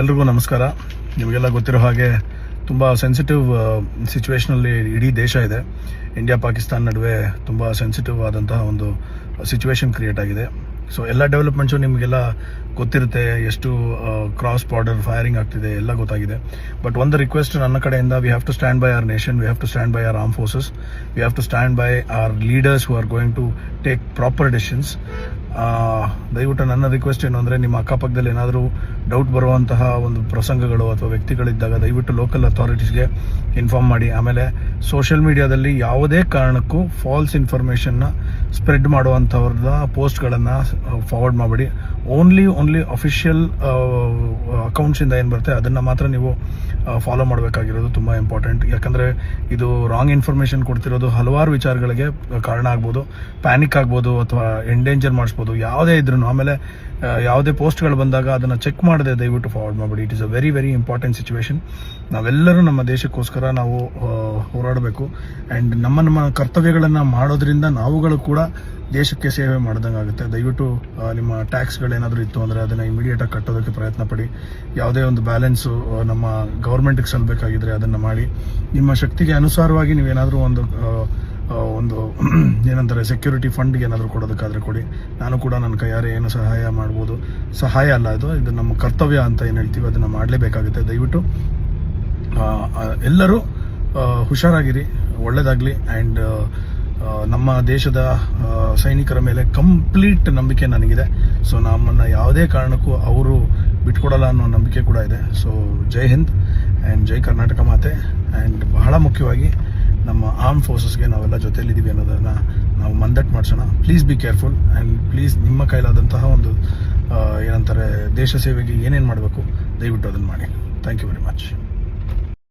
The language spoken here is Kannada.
ಎಲ್ರಿಗೂ ನಮಸ್ಕಾರ. ನಿಮಗೆಲ್ಲ ಗೊತ್ತಿರೋ ಹಾಗೆ ತುಂಬ ಸೆನ್ಸಿಟಿವ್ ಸಿಚುವೇಶನಲ್ಲಿ ಇಡೀ ದೇಶ ಇದೆ. ಇಂಡಿಯಾ ಪಾಕಿಸ್ತಾನ ನಡುವೆ ತುಂಬ ಸೆನ್ಸಿಟಿವ್ ಆದಂತಹ ಒಂದು ಸಿಚುವೇಶನ್ ಕ್ರಿಯೇಟ್ ಆಗಿದೆ. ಸೊ ಎಲ್ಲ ಡೆವಲಪ್ಮೆಂಟ್ಸು ನಿಮಗೆಲ್ಲ ಗೊತ್ತಿರುತ್ತೆ, ಎಷ್ಟು ಕ್ರಾಸ್ ಬಾರ್ಡರ್ ಫೈರಿಂಗ್ ಆಗ್ತಿದೆ, ಎಲ್ಲ ಗೊತ್ತಾಗಿದೆ. ಬಟ್ ಒಂದು ರಿಕ್ವೆಸ್ಟ್ ನನ್ನ ಕಡೆಯಿಂದ we have to stand by our nation we have to stand by our arm forces we have to stand by our leaders who are going to take proper decisions ದಯವಿಟ್ಟು ನನ್ನ ರಿಕ್ವೆಸ್ಟ್ ಏನು ಅಂದರೆ ನಿಮ್ಮ ಅಕ್ಕಪಕ್ಕದಲ್ಲಿ ಏನಾದರೂ ಡೌಟ್ ಬರುವಂತಹ ಒಂದು ಪ್ರಸಂಗಗಳು ಅಥವಾ ವ್ಯಕ್ತಿಗಳಿದ್ದಾಗ ದಯವಿಟ್ಟು ಲೋಕಲ್ ಅಥಾರಿಟೀಸ್ಗೆ ಇನ್ಫಾರ್ಮ್ ಮಾಡಿ. ಆಮೇಲೆ ಸೋಷಿಯಲ್ ಮೀಡಿಯಾದಲ್ಲಿ ಯಾವುದೇ ಕಾರಣಕ್ಕೂ ಫಾಲ್ಸ್ ಇನ್ಫಾರ್ಮೇಷನ್ನ ಸ್ಪ್ರೆಡ್ ಮಾಡುವಂಥವ್ರದ ಪೋಸ್ಟ್ಗಳನ್ನು ಫಾರ್ವರ್ಡ್ ಮಾಡಬೇಡಿ. ಓನ್ಲಿ ಓನ್ಲಿ ಅಫಿಷಿಯಲ್ ಅಕೌಂಟ್ಸಿಂದ ಏನು ಬರುತ್ತೆ, ಅದನ್ನು ಮಾತ್ರ ನೀವು ಫಾಲೋ ಮಾಡಬೇಕಾಗಿರೋದು ತುಂಬ ಇಂಪಾರ್ಟೆಂಟ್ ಯಾಕಂದರೆ ಇದು ರಾಂಗ್ ಇನ್ಫಾರ್ಮೇಷನ್ ಕೊಡ್ತಿರೋದು ಹಲವಾರು ವಿಚಾರಗಳಿಗೆ ಕಾರಣ ಆಗ್ಬೋದು. ಪ್ಯಾನಿಕ್ ಆಗ್ಬೋದು ಅಥವಾ ಎಂಡೇಂಜರ್ ಮಾಡಿಸ್ಬೋದು, ಯಾವುದೇ ಇದ್ರೂ ಆಮೇಲೆ ಯಾವುದೇ ಪೋಸ್ಟ್ಗಳು ಬಂದಾಗ ಅದನ್ನು ಚೆಕ್ ಮಾಡದೆ ದಯವಿಟ್ಟು ಫಾರ್ವರ್ಡ್ ಮಾಡಬೇಡಿ. It is a very very important situation ನಾವೆಲ್ಲರೂ ನಮ್ಮ ದೇಶಕ್ಕೋಸ್ಕರ ನಾವು ಹೋರಾಡಬೇಕು. ಆ್ಯಂಡ್ ನಮ್ಮ ನಮ್ಮ ಕರ್ತವ್ಯಗಳನ್ನು ಮಾಡೋದ್ರಿಂದ ನಾವುಗಳು ಕೂಡ ದೇಶಕ್ಕೆ ಸೇವೆ ಮಾಡ್ದಂಗೆ ಆಗುತ್ತೆ. ದಯವಿಟ್ಟು ನಿಮ್ಮ ಟ್ಯಾಕ್ಸ್ಗಳೇನಾದರೂ ಇತ್ತು ಅಂದರೆ ಅದನ್ನು ಇಮಿಡಿಯೇಟಾಗಿ ಕಟ್ಟೋದಕ್ಕೆ ಪ್ರಯತ್ನ ಪಡಿ. ಯಾವುದೇ ಒಂದು ಬ್ಯಾಲೆನ್ಸು ನಮ್ಮ ಗೌರ್ಮೆಂಟ್ಗೆ ಸಲ್ಲಬೇಕಾಗಿದ್ರೆ ಅದನ್ನು ಮಾಡಿ. ನಿಮ್ಮ ಶಕ್ತಿಗೆ ಅನುಸಾರವಾಗಿ ನೀವೇನಾದರೂ ಒಂದು ಒಂದು ಏನಂತಾರೆ ಸೆಕ್ಯೂರಿಟಿ ಫಂಡ್ಗೆ ಏನಾದರೂ ಕೊಡೋದಕ್ಕಾದರೆ ಕೊಡಿ. ನಾನು ಕೂಡ ನನ್ನ ಕೈಯಾರೆ ಏನು ಸಹಾಯ ಮಾಡ್ಬೋದು. ಸಹಾಯ ಅಲ್ಲ ಅದು ಇದು ನಮ್ಮ ಕರ್ತವ್ಯ ಅಂತ ಏನು ಹೇಳ್ತೀವಿ ಅದನ್ನು ಮಾಡಲೇಬೇಕಾಗುತ್ತೆ. ದಯವಿಟ್ಟು ಎಲ್ಲರೂ ಹುಷಾರಾಗಿರಿ. ಒಳ್ಳೆಯದಾಗಲಿ ಆ್ಯಂಡ್ ನಮ್ಮ ದೇಶದ ಸೈನಿಕರ ಮೇಲೆ ಕಂಪ್ಲೀಟ್ ನಂಬಿಕೆ ನನಗಿದೆ. ಸೊ ನಮ್ಮನ್ನು ಯಾವುದೇ ಕಾರಣಕ್ಕೂ ಅವರು ಬಿಟ್ಕೊಡಲ್ಲ ಅನ್ನೋ ನಂಬಿಕೆ ಕೂಡ ಇದೆ. ಸೊ ಜೈ ಹಿಂದ್ ಆ್ಯಂಡ್ ಜೈ ಕರ್ನಾಟಕ ಮಾತೆ ಆ್ಯಂಡ್ ಬಹಳ ಮುಖ್ಯವಾಗಿ ನಮ್ಮ ಆರ್ಮ್ ಫೋರ್ಸಸ್ಗೆ ನಾವೆಲ್ಲ ಜೊತೆಯಲ್ಲಿದ್ದೀವಿ ಅನ್ನೋದನ್ನು ನಾವು ಮಂದಟ್ ಮಾಡಿಸೋಣ. Please be careful and please ನಿಮ್ಮ ಕೈಲಾದಂತಹ ಒಂದು ಏನಂತಾರೆ, ದೇಶ ಸೇವೆಗೆ ಏನೇನು ಮಾಡಬೇಕು, ದಯವಿಟ್ಟು ಅದನ್ನು ಮಾಡಿ. Thank you very much